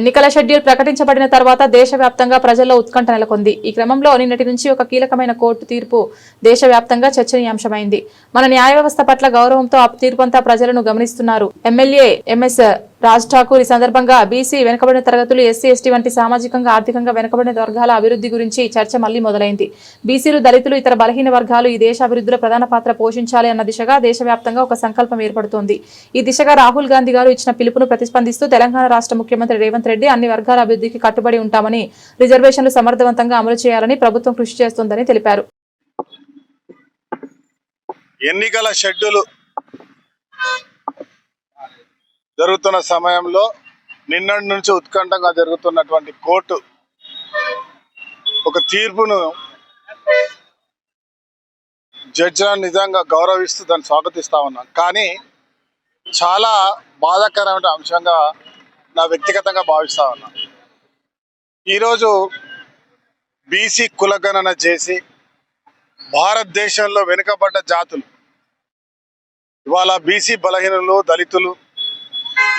ఎన్నికల షెడ్యూల్ ప్రకటించబడిన తర్వాత దేశవ్యాప్తంగా ప్రజల్లో ఉత్కంఠ నెలకొంది. ఈ క్రమంలో నిన్నటి నుంచి ఒక కీలకమైన కోర్టు తీర్పు దేశవ్యాప్తంగా చర్చనీయాంశమైంది. మన న్యాయ వ్యవస్థ పట్ల గౌరవంతో ఆ తీర్పంతా ప్రజలను గమనిస్తున్నారు. ఎమ్మెల్యే ఎంఎస్ రాజ్ ఠాకూర్ ఈ సందర్భంగా బీసీ వెనుకబడిన తరగతులు ఎస్సీ ఎస్టీ వంటి సామాజికంగా ఆర్థికంగా వెనుకబడిన వర్గాల అభివృద్ధి గురించి చర్చ మళ్ళీ మొదలైంది. బీసీలు దళితులు ఇతర బలహీన వర్గాలు ఈ దేశ అభివృద్ధిలో ప్రధాన పాత్ర పోషించాలి అన్న దిశగా దేశవ్యాప్తంగా ఒక సంకల్పం ఏర్పడుతోంది. ఈ దిశగా రాహుల్ గాంధీ గారు ఇచ్చిన పిలుపును ప్రతిస్పందిస్తూ తెలంగాణ రాష్ట్ర ముఖ్యమంత్రి రేవంత్ రెడ్డి అన్ని వర్గాల అభివృద్ధికి కట్టుబడి ఉంటామని రిజర్వేషన్లు సమర్థవంతంగా అమలు చేయాలని ప్రభుత్వం కృషి చేస్తోందని తెలిపారు. ఎన్నికల షెడ్యూల్ జరుగుతున్న సమయంలో నిన్నటి నుంచి ఉత్కంఠంగా జరుగుతున్నటువంటి కోర్టు ఒక తీర్పును జడ్జిలను నిజంగా గౌరవిస్తూ దాన్ని స్వాగతిస్తా ఉన్నాం. కానీ చాలా బాధాకరమైన అంశంగా నా వ్యక్తిగతంగా భావిస్తా ఉన్నా. ఈరోజు బీసీ కులగణన చేసి భారతదేశంలో వెనుకబడ్డ జాతులు ఇవాళ బీసీ బలహీనులు దళితులు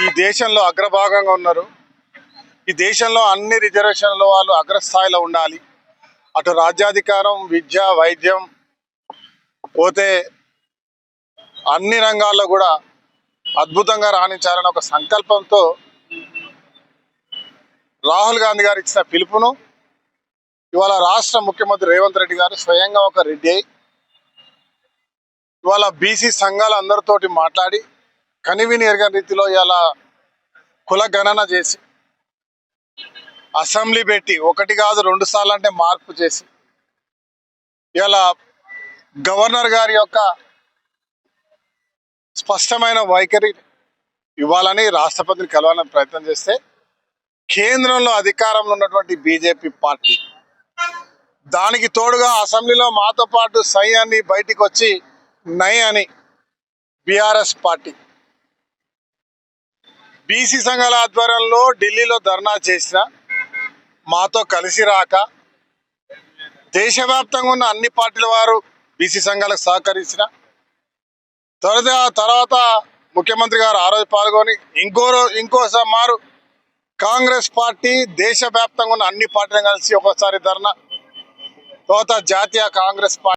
ఈ దేశంలో అగ్రభాగంగా ఉన్నారు. ఈ దేశంలో అన్ని రిజర్వేషన్ల వాళ్ళు అగ్రస్థాయిలో ఉండాలి. అటు రాజ్యాధికారం విద్య వైద్యం పోతే అన్ని రంగాల్లో కూడా అద్భుతంగా రాణించాలని ఒక సంకల్పంతో రాహుల్ గాంధీ గారు ఇచ్చిన పిలుపును ఇవాళ రాష్ట్ర ముఖ్యమంత్రి రేవంత్ రెడ్డి గారు స్వయంగా ఒక రెడ్డి అయి ఇవాళ బీసీ సంఘాలు అందరితోటి మాట్లాడి కనివిని ఎరగని రీతిలో ఇవాళ కుల గణన చేసి అసెంబ్లీ పెట్టి ఒకటి కాదు రెండు సార్లు అంటే మార్పు చేసి ఇవాళ గవర్నర్ గారి యొక్క స్పష్టమైన వైఖరి ఇవ్వాలని రాష్ట్రపతిని కలవాలని ప్రయత్నం చేస్తే కేంద్రంలో అధికారంలో ఉన్నటువంటి బీజేపీ పార్టీ. దానికి తోడుగా అసెంబ్లీలో మాతో పాటు సై అని బయటికి వచ్చి నై అని బీఆర్ఎస్ పార్టీ. బీసీ సంఘాల ఆధ్వర్యంలో ఢిల్లీలో ధర్నా చేసిన మాతో కలిసి రాక దేశవ్యాప్తంగా ఉన్న అన్ని పార్టీల వారు బీసీ సంఘాలకు సహకరించిన తర్వాత తర్వాత ముఖ్యమంత్రి గారు ఆ రోజు పాల్గొని ఇంకో రో- ఇంకోసారి మారు కాంగ్రెస్ పార్టీ దేశవ్యాప్తంగా ఉన్న అన్ని పార్టీలను కలిసి ఒకసారి ధర్నా తర్వాత జాతీయ కాంగ్రెస్ పార్టీ